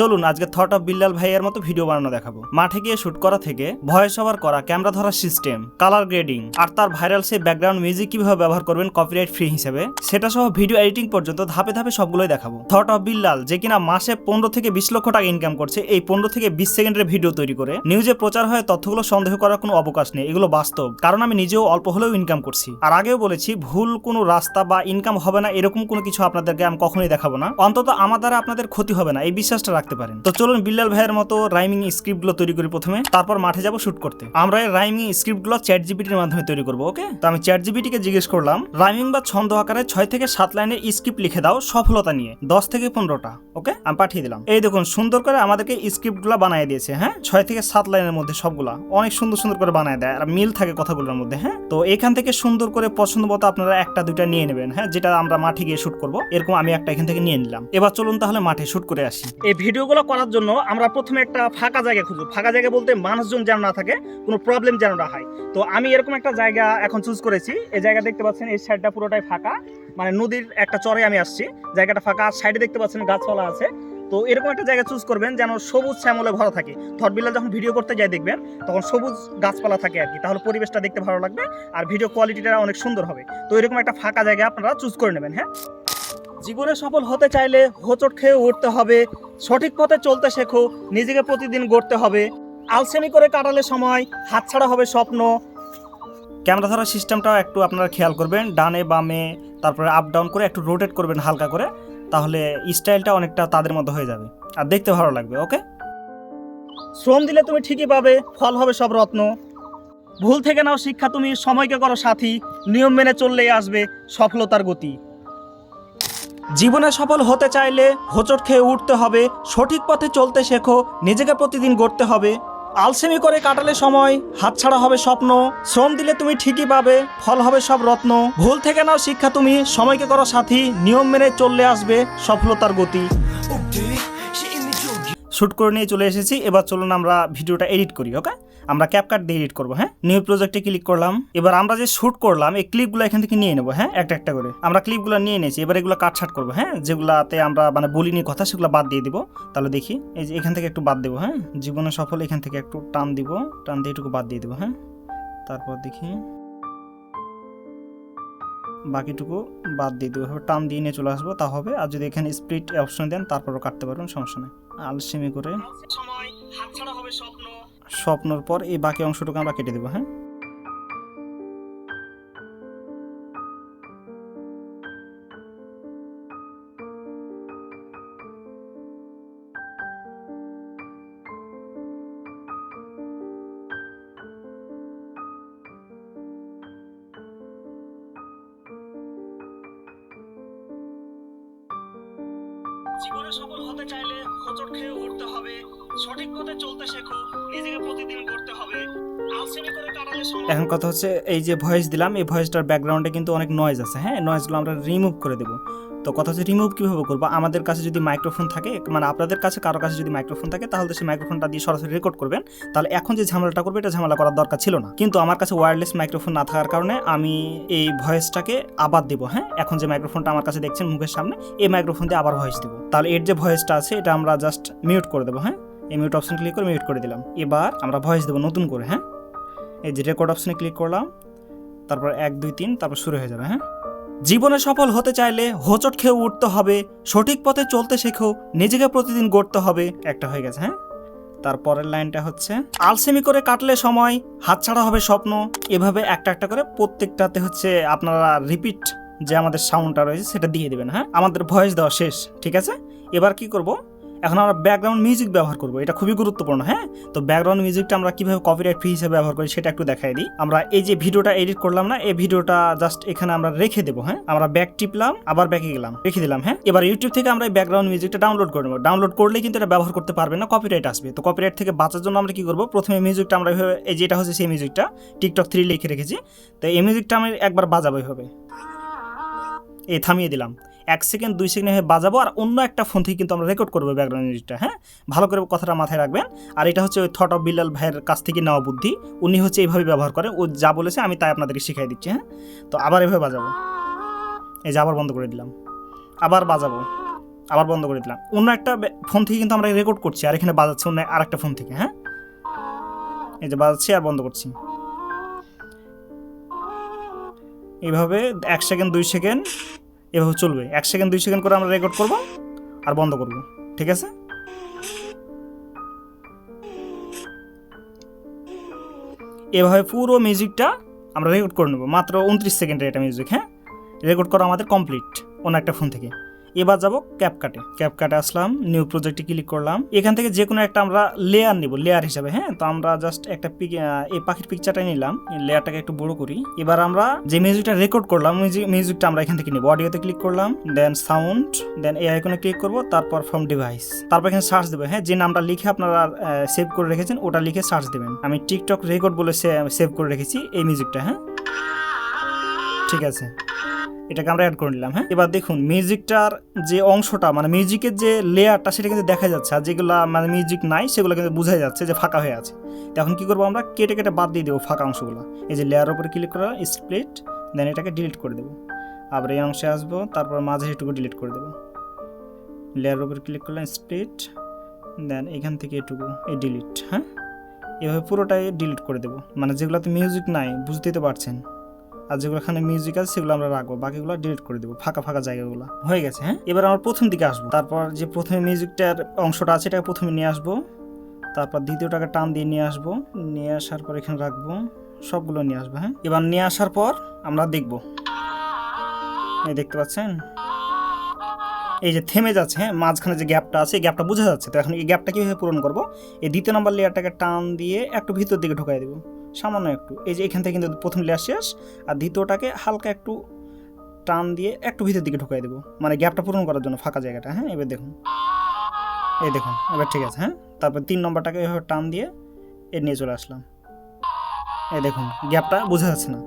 চলুন আজকে thought of Billal ভাইয়ের মতো ভিডিও বানানো দেখাবো। মাঠে গিয়ে শুট করা থেকে ভয়েস ওভার করা ক্যামেরা ধরার সিস্টেম কালার গ্রেডিং আর তার ভাইরাল সেই ব্যাকগ্রাউন্ড মিউজিক কীভাবে ব্যবহার করবেন কপিরাইট ফ্রি হিসেবে, সেটা সহ ভিডিও এডিটিং পর্যন্ত ধাপে ধাপে সবগুলোই দেখাবো। থট অফ বিল্লাল যে কিনা মাসে পনেরো থেকে বিশ লক্ষ টাকা ইনকাম করছে, এই পনেরো থেকে বিশ সেকেন্ডের ভিডিও তৈরি করে। নিউজে প্রচার হয় তথ্যগুলো সন্দেহ করার কোনো অবকাশ নেই, এগুলো বাস্তব। কারণ আমি নিজেও অল্প হলেও ইনকাম করছি। আর আগেও বলেছি, ভুল কোনো রাস্তা বা ইনকাম হবে না, এরকম কোনো কিছু আপনাদেরকে আমি কখনোই দেখাবো না। অন্তত আমার দ্বারা আপনাদের ক্ষতি হবে না, এই বিশ্বাসটা রাখতে পারেন। তো চলুন বিল্লাল ভাইয়ের মতো রাইমিং স্ক্রিপ্টগুলো তৈরি করি প্রথমে, তারপর মাঠে যাব শুট করতে। আমরা এই রাইমিং স্ক্রিপ্টগুলো চ্যাট জিপিটির মাধ্যমে তৈরি করব, ওকে? তো আমি চ্যাট জিপিটিকে জিজ্ঞেস করলাম রাইমিং বা ছন্দ আকারে ছয় থেকে সাত লাইনের স্ক্রিপ্ট লিখে দাও সফলতা নিয়ে, দশ থেকে পনেরোটা, ওকে? আমি পাঠিয়ে দিলাম। এই দেখুন, সুন্দর করে আমাদেরকে স্ক্রিপ্টগুলো বানিয়ে দিয়েছে হ্যাঁ? ছয় থেকে সাত লাইনের মধ্যে সবগুলা, অনেক সুন্দর সুন্দর করে বানায় দেয়, আর মিল থাকে কথাগুলোর মধ্যে হ্যাঁ? তো এখান থেকে সুন্দর করে পছন্দ মতো আপনারা একটা, দুইটা নিয়ে নেবেন হ্যাঁ? যেটা আমরা মাঠে গিয়ে শুট করব, এরকম আমি একটা এখান থেকে নিয়ে নিলাম। এবার চলুন তাহলে মাঠে শুট করে আসি। এই ভিডিওগুলো করার জন্য আমরা প্রথমে একটা ফাঁকা জায়গা খুঁজবো। ফাঁকা জায়গা বলতে মানুষজন যেন না থাকে, কোনো প্রবলেম যেন না হয়। তো আমি এরকম একটা জায়গা এখন চুজ করেছি। এই জায়গা দেখতে পাচ্ছেন, এই সাইডটা পুরোটাই ফাঁকা। মানে নদীর একটা চরে আমি আসছি। জায়গাটা ফাঁকা সাইডে দেখতে পাচ্ছেন গাছপালা আছে। তো এরকম একটা জায়গা চুজ করবেন যেন সবুজ শ্যামলে ভরা থাকে। থটবিল্লা যখন ভিডিও করতে যায় দেখবেন, তখন সবুজ গাছপালা থাকে আর কি। তাহলে পরিবেশটা দেখতে ভালো লাগবে, আর ভিডিও কোয়ালিটিটা অনেক সুন্দর হবে। তো এরকম একটা ফাঁকা জায়গা আপনারা চুজ করে নেবেন হ্যাঁ? জীবনে সফল হতে চাইলে হোঁচট খেয়ে উঠতে হবে সঠিক পথে চলতে শেখো নিজেকে প্রতিদিন গড়তে হবে। আলসেমি করে কাটালে সময় হাতছাড়া হবে স্বপ্ন। ক্যামেরা ধরার সিস্টেমটাও একটু আপনারা খেয়াল করবেন ডানে বামে তারপরে আপ ডাউন করে একটু রোটেট করবেন হালকা করে তাহলে স্টাইলটা অনেকটা তাদের মতো হয়ে যাবে। আর দেখতে ভালো লাগবে ওকে শ্রম দিলে তুমি ঠিকই পাবে ফল হবে সব রত্ন। ভুল থেকে নাও শিক্ষা তুমি সময়কে করো সাথী নিয়ম মেনে চললেই আসবে সফলতার গতি। জীবনে সফল হতে চাইলে হোঁচট খেয়ে উঠতে হবে সঠিক পথে চলতে শেখো নিজেকে প্রতিদিন গড়তে হবে। আলসেমি করে কাটালে সময় হাতছাড়া হবে স্বপ্ন শ্রম দিলে তুমি ঠিকই পাবে ফল হবে সব রত্ন। ভুল থেকে নাও শিক্ষা তুমি সময়কে করো সাথী নিয়ম মেনে চললে আসবে সফলতার গতি। শুট করে নিয়ে চলে এসেছি এবার চলুন আমরা ভিডিওটা এডিট করি ওকে আমরা ক্যাপকাট দিয়ে এডিট করব হ্যাঁ? নিউ প্রজেক্টে ক্লিক করলাম। এবার আমরা যে শুট করলাম, এই ক্লিপগুলো এখান থেকে নিয়ে নেব হ্যাঁ? একটা একটা করে। আমরা ক্লিপগুলো নিয়ে নিয়েছি, এবার এগুলো কাটছাট করব হ্যাঁ? যেগুলাতে আমরা মানে বলিনি কথা, সেগুলো বাদ দিয়ে দিব। তাহলে দেখি, এই যে এখান থেকে একটু বাদ দেবো হ্যাঁ? জীবনে সফল, এখান থেকে একটু টান দিব, টান দিয়ে এটুকু বাদ দিয়ে দেবো হ্যাঁ? তারপর দেখি, বাকিটুকু বাদ দিয়ে দেবো। টান দিয়ে নিয়ে চলে আসব, তা হবে। আর যদি এখানে স্প্লিট অপশন দেন, তারপরও কাটতে পারবেন, সমস্যা নেই। আলসেমি করে। স্বপ্নর পর এই বাকি অংশটুকু আমরা কেটে দেবো হ্যাঁ? জীবনে সফল হতে চাইলে হোঁচট খেয়ে উঠতে হবে, সঠিক পথে চলতে শেখো, নিজেকে প্রতিদিন করতে হবে। এখন কথা হচ্ছে, এই যে ভয়েস দিলাম, এই ভয়েসটার ব্যাকগ্রাউন্ডে কিন্তু অনেক নয়েজ আছে হ্যাঁ? নয়েজগুলো আমরা রিমুভ করে দেবো। তো কথা হচ্ছে রিমুভ কীভাবে করব? আমাদের কাছে যদি মাইক্রোফোন থাকে মানে আপনাদের কাছে, কারও কাছে যদি মাইক্রোফোন থাকে, তাহলে সেই মাইক্রোফোনটা দিয়ে সরাসরি রেকর্ড করবেন। তাহলে এখন যে ঝামেলাটা করবে, এটা ঝামেলা করার দরকার ছিল না। কিন্তু আমার কাছে ওয়্যারলেস মাইক্রোফোন না থাকার কারণে আমি এই ভয়েসটাকে আবার দেবো হ্যাঁ? এখন যে মাইক্রোফোনটা আমার কাছে দেখছেন মুখের সামনে, এই মাইক্রোফোন দিয়ে আবার ভয়েস দেবো। তাহলে এর যে ভয়েসটা আছে, এটা আমরা জাস্ট মিউট করে দেবো হ্যাঁ? এই মিউট অপশন ক্লিক করে মিউট করে দিলাম। এবার আমরা ভয়েস দেবো নতুন করে হ্যাঁ? এই যে রেকর্ড অপশনে ক্লিক করলাম, তারপর এক, দুই, তিন, তারপর শুরু হয়ে যাবে হ্যাঁ? জীবনে সফল হতে চাইলে হোঁচট খেয়ে উঠতে হবে, সঠিক পথে চলতে শেখো নিজেকে প্রতিদিন গড়তে হবে, একটা হয়ে গেছে হ্যাঁ? তারপরের লাইনটা হচ্ছে, আলসেমি করে কাটলে সময়, হাতছাড়া হবে স্বপ্ন, এভাবে একটা একটা করে প্রত্যেকটাতে হচ্ছে আপনারা রিপিট যে আমাদের সাউন্ডটা রয়েছে সেটা দিয়ে দেবেন হ্যাঁ? আমাদের ভয়েস দেওয়া শেষ, ঠিক আছে? এবার কি করব? এখন আমরা ব্যাকগ্রাউন্ড মিউজিক ব্যবহার করব। এটা খুবই গুরুত্বপূর্ণ হ্যাঁ? তো ব্যাকগ্রাউন্ড মিউজিকটা আমরা কীভাবে কপিরাইট ফ্রি হিসেবে ব্যবহার করি সেটা একটু দেখাই দিই। আমরা এই যে ভিডিওটা এডিট করলাম না, এই ভিডিওটা জাস্ট এখানে আমরা রেখে দেবো হ্যাঁ? আমরা ব্যাক টিপলাম, আবার ব্যাকে গেলাম, রেখে দিলাম হ্যাঁ? এবার ইউটিউব থেকে আমরা এই ব্যাকগ্রাউন্ড মিউজিকটা ডাউনলোড করে নেব। ডাউনলোড করলে কিন্তু এটা ব্যবহার করতে পারবে না কপিরাইট আসবে। তো কপিরাইট থেকে বাঁচার জন্য আমরা কি করব? প্রথমে মিউজিকটা আমরা এই যেটা হচ্ছে সেই মিউজিকটা টিকটক থ্রি লিখে রেখেছি। তো এই মিউজিকটা আমি একবার বাজাবো এভাবে এই থামিয়ে দিলাম। এক সেকেন্ড, দুই সেকেন্ড হয়ে বাজাবো আর অন্য একটা ফোন থেকে কিন্তু আমরা রেকর্ড করব ব্যাকগ্রাউন্ড মিউজিকটা হ্যাঁ? ভালো করে কথাটা মাথায় রাখবেন। আর এটা হচ্ছে ওই থট অফ বিল্লাল ভাইয়ের কাছ থেকে নেওয়া বুদ্ধি। উনি হচ্ছে এইভাবে ব্যবহার করে, ও যা বলেছে আমি তাই আপনাদেরকে শিখাই দিচ্ছি হ্যাঁ? তো আবার এভাবে বাজাবো। এই যে আবার বন্ধ করে দিলাম। আবার বাজাবো। আবার বন্ধ করে দিলাম। অন্য একটা ফোন থেকে কিন্তু আমরা রেকর্ড করছি, আর এখানে বাজাচ্ছে অন্য আর একটা ফোন থেকে হ্যাঁ? এই যে বাজাচ্ছি আর বন্ধ করছি। এইভাবে এক সেকেন্ড, দুই সেকেন্ড, এভাবে চলবে। এক সেকেন্ড, দুই সেকেন্ড করে আমরা রেকর্ড করব আর বন্ধ করব। ঠিক আছে? এভাবে পুরো মিউজিকটা আমরা রেকর্ড করে নেব। মাত্র উনত্রিশ সেকেন্ডের এটা মিউজিক হ্যাঁ? রেকর্ড করা আমাদের কমপ্লিট অন্য একটা ফোন থেকে। এবার যাব ক্যাপকাটে ক্যাপকাটে আসলাম নিউ প্রজেক্টে ক্লিক করলাম। এখান থেকে যে কোনো একটা আমরা লেয়ার নিব লেয়ার হিসাবে হ্যাঁ? তো আমরা জাস্ট একটা এই পাখির পিকচারটা নিলাম। লেয়ারটাকে একটু বড় করি। এবার আমরা যে মিউজিকটা রেকর্ড করলাম মিউজিক মিউজিকটা আমরা এখান থেকে নিব। অডিওতে ক্লিক করলাম দেন সাউন্ড দেন এই আইকনে ক্লিক করব, তারপর ফ্রম ডিভাইস তারপর এখানে সার্চ দেবে হ্যাঁ? যে নামটা লিখে আপনারা সেভ করে রেখেছেন, ওটা লিখে সার্চ দেবেন। আমি টিকটক রেকর্ড বলে সেভ করে রেখেছি এই মিউজিকটা হ্যাঁ? ঠিক আছে। এটাকে আমরা অ্যাড করে নিলাম হ্যাঁ? এবার দেখুন মিউজিকটার যে অংশটা মানে মিউজিকের যে লেয়ারটা সেটা কিন্তু দেখা যাচ্ছে। আর যেগুলো মানে মিউজিক নাই, সেগুলো কিন্তু বোঝা যাচ্ছে যে ফাঁকা হয়ে আছে। এখন কি করব আমরা? কেটে কেটে বাদ দিয়ে দেবো ফাঁকা অংশগুলো। এই যে লেয়ার উপরে ক্লিক করা স্প্লিট দেন এটাকে ডিলিট করে দেবো। আবার এই অংশে আসব, তারপর মাঝে এটুকু ডিলিট করে দেবো। লেয়ার উপরে ক্লিক করলাম স্প্লিট দেন এখান থেকে এটুকু, এই ডিলিট হ্যাঁ? এভাবে পুরোটাই ডিলিট করে দেবো। মানে যেগুলোতে মিউজিক নাই, বুঝতেই তো পারছেন। আর যেগুলো এখানে মিউজিক আছে সেগুলো আমরা রাখব। বাকিগুলো ডিলিট করে দেবো ফাঁকা ফাঁকা জায়গাগুলো। হয়ে গেছে হ্যাঁ? এবার আমরা প্রথম দিকে আসব। তারপর যে প্রথমে মিউজিকটার অংশটা আছে এটাকে প্রথমে নিয়ে আসব। তারপর দ্বিতীয়টাকে টান দিয়ে নিয়ে আসব। নিয়ে আসার পর এখানে রাখব সবগুলো নিয়ে আসব হ্যাঁ? এবার নিয়ে আসার পর আমরা দেখব। এই দেখতে পাচ্ছেন? এই যে থেমে যাচ্ছে হ্যাঁ? মাঝখানে যে গ্যাপটা আছে এই গ্যাপটা বোঝা যাচ্ছে। তো এখন এই গ্যাপটা কীভাবে পূরণ করব? এই দ্বিতীয় নম্বর লেয়ারটাকে টান দিয়ে একটু ভিতর দিকে ঢোকাই দেবো। সামান্য একটু। এই যে এখান থেকে কিন্তু প্রথম লেয়ার শেষ, আর দ্বিতীয়টাকে হালকা একটু টান দিয়ে একটু ভিতর দিকে ঢুকাই দেবো। মানে গ্যাপটা পূরণ করার জন্য ফাঁকা জায়গাটা হ্যাঁ? এবার দেখুন। এই দেখুন, এবার ঠিক আছে হ্যাঁ? তারপর তিন নম্বরটাকে এভাবে টান দিয়ে এর নিয়ে চলে আসলাম। এই দেখুন গ্যাপটা বোঝা যাচ্ছে না।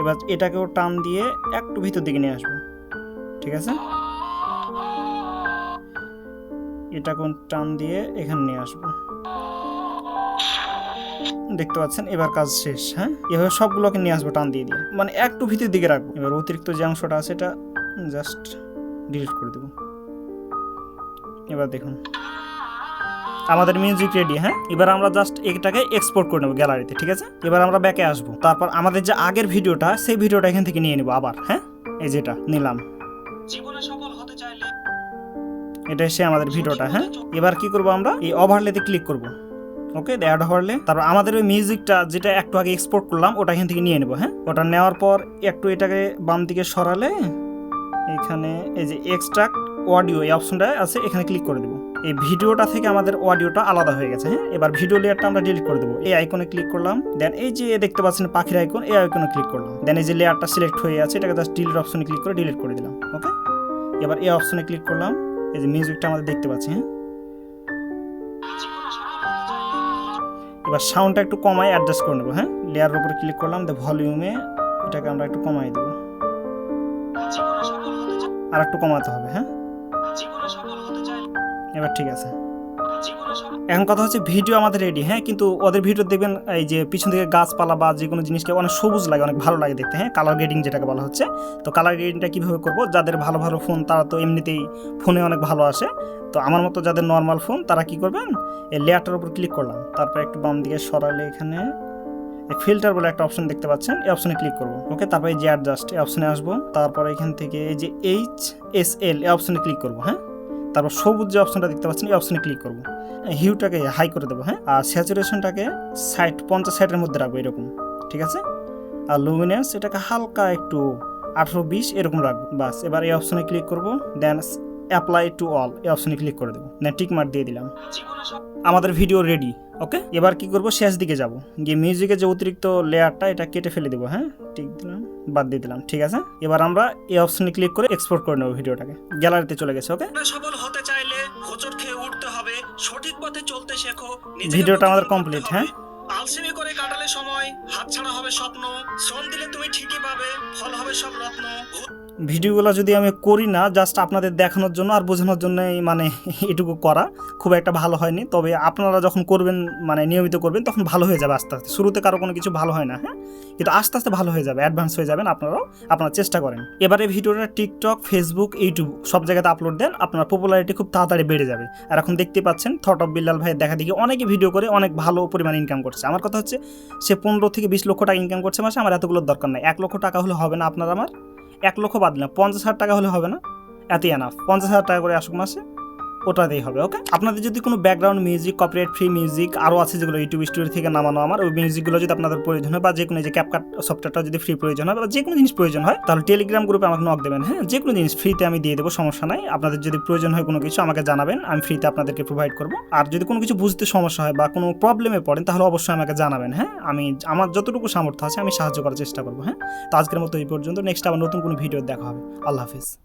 এবার এটাকেও টান দিয়ে একটু ভিতর দিকে নিয়ে আসব। ঠিক আছে? এটা এটাকেও টান দিয়ে এখানে নিয়ে আসব। দেখতে পাচ্ছেন এবার কাজ শেষ হ্যাঁ? এভাবে সবগুলোকে নিয়ে আসব টান দিয়ে দিয়ে। মানে একটু ভিতর দিকে রাখব। এবার অতিরিক্ত যে অংশটা আছে এটা জাস্ট ডিলিট করে দেবো। এবার দেখুন। আমাদের মিউজিক রেডি হ্যাঁ? এবার আমরা জাস্ট এটাকে এক্সপোর্ট করে নেব গ্যালারিতে ঠিক আছে? এবার আমরা ব্যাকে আসব। তারপর আমাদের যে আগের ভিডিওটা সেই ভিডিওটা এখান থেকে নিয়ে নেব আবার হ্যাঁ? এই যেটা নিলাম। জীবনে সফল হতে চাইলে এটা এসে আমাদের ভিডিওটা হ্যাঁ? এবার কি করব আমরা? এই ওভারলেতে ক্লিক করব। ওকে অ্যাড ওভারলে তারপর আমাদের ওই মিউজিকটা যেটা একটু আগে এক্সপোর্ট করলাম, ওটা এখান থেকে নিয়ে নেব হ্যাঁ? ওটা নেওয়ার পর একটু এটাকে বাম দিকে সরালে, এখানে এই যে এক্সট্রাক্ট অডিও এই অপশনটা আছে, এখানে ক্লিক করে দেবো। এই ভিডিওটা থেকে আমাদের অডিওটা আলাদা হয়ে গেছে হ্যাঁ? এবার ভিডিও লেয়ারটা আমরা ডিলিট করে দেবো। এই আইকনে ক্লিক করলাম দেন এই যে দেখতে পাচ্ছেন পাখির আইকন এই আইকনে ক্লিক করলাম। দেন এই যে লেয়ারটা সিলেক্ট হয়ে আছে, এটাকে জাস্ট ডিলিট অপশনে ক্লিক করে ডিলিট করে দিলাম ওকে এবার এই অপশনে ক্লিক করলাম, এই যে মিউজিকটা আমাদের দেখতে পাচ্ছি হ্যাঁ? এবার সাউন্ডটা একটু কমাই অ্যাডজাস্ট করে নেব হ্যাঁ? লেয়ারের উপরে ক্লিক করলাম দ্য ভলিউমে এটাকে আমরা একটু কমাই দেবো। চাই আর একটু কমাতে হবে হ্যাঁ? চাইলে এবার ঠিক আছে। এখন কথা হচ্ছে ভিডিও আমাদের রেডি হ্যাঁ? কিন্তু ওদের ভিডিও দেখবেন, এই যে পিছন থেকে গাছপালা বা যে কোনো জিনিসকে অনেক সবুজ লাগে, অনেক ভালো লাগে দেখতে হ্যাঁ? কালার গ্রেডিং যেটাকে বলা হচ্ছে। তো কালার গ্রেডিংটা কীভাবে করব? যাদের ভালো ভালো ফোন তারা তো এমনিতেই ফোনে অনেক ভালো আসে। তো আমার মতো যাদের নর্মাল ফোন তারা কি করবেন? এই লেয়ারটার উপর ক্লিক করলাম। তারপর একটু বাম দিকে সরালে এখানে ফিল্টার বলে একটা অপশন দেখতে পাচ্ছেন, এই অপশনে ক্লিক করব। ওকে তারপরে যে অ্যাডজাস্ট এই অপশনে আসব। তারপর এখান থেকে এই যে এইচ এস এল এই অপশনে ক্লিক করব হ্যাঁ? তারপর সবুজ যে অপশনটা দেখতে পাচ্ছেন, এই অপশনে ক্লিক করব। হিউটাকে হাই করে দেবো হ্যাঁ? আর স্যাচুরেশনটাকে ষাট, পঞ্চাশ ষাটের মধ্যে রাখব এরকম, ঠিক আছে? আর লুমিনেন্স এটাকে হালকা একটু আঠেরো, বিশ এরকম রাখব বাস এবার এই অপশনে ক্লিক করব দেন অ্যাপ্লাই টু অল এই অপশনে ক্লিক করে দেবো। দেন টিক মার্ক দিয়ে দিলাম। আমাদের ভিডিও রেডি ওকে এবার কি করব? শেষ দিকে যাব। গিয়ে মিউজিকের যে অতিরিক্ত লেয়ারটা এটা কেটে ফেলে দেবো হ্যাঁ? ঠিক দিলাম। বাদ দিয়ে দিলাম ঠিক আছে? এবার আমরা এই অপশনে ক্লিক করে এক্সপোর্ট করে নেব ভিডিওটাকে। গ্যালারিতে চলে গেছে ওকে সফল হতে চাইলে হোচট খেয়ে উঠতে হবে। সঠিক পথে চলতে শেখো ভিডিওটা আমাদের কমপ্লিট হ্যাঁ? ভিডিওগুলো যদি আমি করি না জাস্ট আপনাদের দেখানোর জন্য আর বোঝানোর জন্যই মানে এটুকু করা খুব একটা ভালো হয়নি। তবে আপনারা যখন করবেন মানে নিয়মিত করবেন, তখন ভালো হয়ে যাবে আস্তে আস্তে। শুরুতে কারও কোনো কিছু ভালো হয় না হ্যাঁ? কিন্তু আস্তে আস্তে ভালো হয়ে যাবে অ্যাডভান্স হয়ে যাবেন আপনারাও, আপনারা চেষ্টা করেন। এবারে ভিডিওটা টিকটক ফেসবুক ইউটিউব সব জায়গাতে আপলোড দেন, আপনার পপুলারিটি খুব তাড়াতাড়ি বেড়ে যাবে। আর এখন দেখতে পাচ্ছেন থট অফ বিল্লাল ভাইয়ের দেখা দেখি অনেকে ভিডিও করে, অনেক ভালো পরিমাণে ইনকাম করছে। আমার কথা হচ্ছে, সে পনেরো থেকে বিশ লক্ষ টাকা ইনকাম করছে মাসে, আমার এতগুলোর দরকার নাই। এক লক্ষ টাকা হলে হবে না আপনার আমার? এক লক্ষ বাদ দিলাম। পঞ্চাশ হাজার টাকা হলে হবে না? এতই এনাফ পঞ্চাশ হাজার টাকা করে আসুক মাসে। ওটাতেই হবে ওকে আপনাদের যদি কোনো background music copyright free music আরও আছে যেগুলো ইউটিউব স্টুডিও থেকে নামানো আমার, ওই মিউজিকগুলো যদি আপনাদের প্রয়োজন হয় বা যে কোনো যে ক্যাপকাট সফটওয়্যারটা যদি ফ্রি প্রয়োজন হয় বা যে কোনো জিনিস প্রয়োজন হয়, তাহলে টেলিগ্রাম গ্রুপে আমাকে নক দেবেন হ্যাঁ? যে কোনো জিনিস ফ্রিতে আমি দিয়ে দেবো, সমস্যা নাই। আপনাদের যদি প্রয়োজন হয় কোনো কিছু আমাকে জানাবেন, আমি ফ্রিতে আপনাদেরকে প্রোভাইড করব। আর যদি কোনো কিছু বুঝতে সমস্যা হয় বা কোনো প্রবলেমে পড়েন, তাহলে অবশ্যই আমাকে জানাবেন হ্যাঁ? আমি, আমার যতটুকু সামর্থ্য আছে আমি সাহায্য করার চেষ্টা করব হ্যাঁ? তো আজকের মতো এই পর্যন্ত নেক্সট আবার নতুন কোনো ভিডিও দেখা হবে। আল্লাহ হাফিজ।